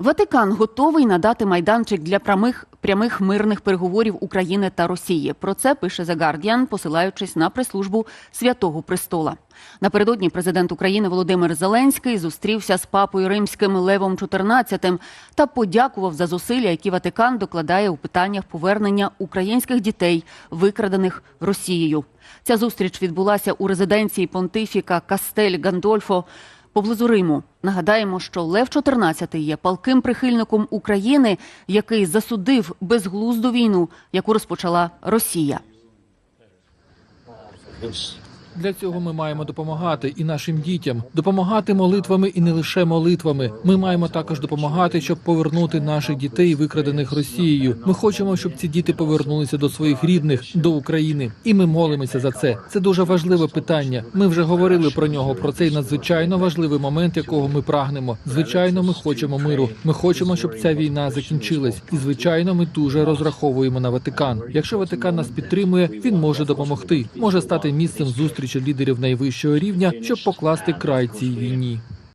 Ватикан готовий надати майданчик для прямих прямих мирних переговорів України та Росії. Про це пише The Guardian, посилаючись на прес-службу Святого Престола. Напередодні президент України Володимир Зеленський зустрівся з папою римським Левом XIV та подякував за зусилля, які Ватикан докладає у питаннях повернення українських дітей, викрадених Росією. Ця зустріч відбулася у резиденції понтифіка Кастель Гандольфо поблизу Риму. Нагадаємо, що Лев 14 є палким прихильником України, який засудив безглузду війну, яку розпочала Росія. Для цього ми маємо допомагати і нашим дітям, допомагати молитвами і не лише молитвами. Ми маємо також допомагати, щоб повернути наших дітей, викрадених Росією. Ми хочемо, щоб ці діти повернулися до своїх рідних, до України, і ми молимося за це. Це дуже важливе питання. Ми вже говорили про нього. Про цей надзвичайно важливий момент, якого ми прагнемо. Звичайно, ми хочемо миру. Ми хочемо, щоб ця війна закінчилась. І звичайно, ми дуже розраховуємо на Ватикан. Якщо Ватикан нас підтримує, він може допомогти, може стати місцем зустрічі лідерів найвищого рівня, щоб покласти край цій війні.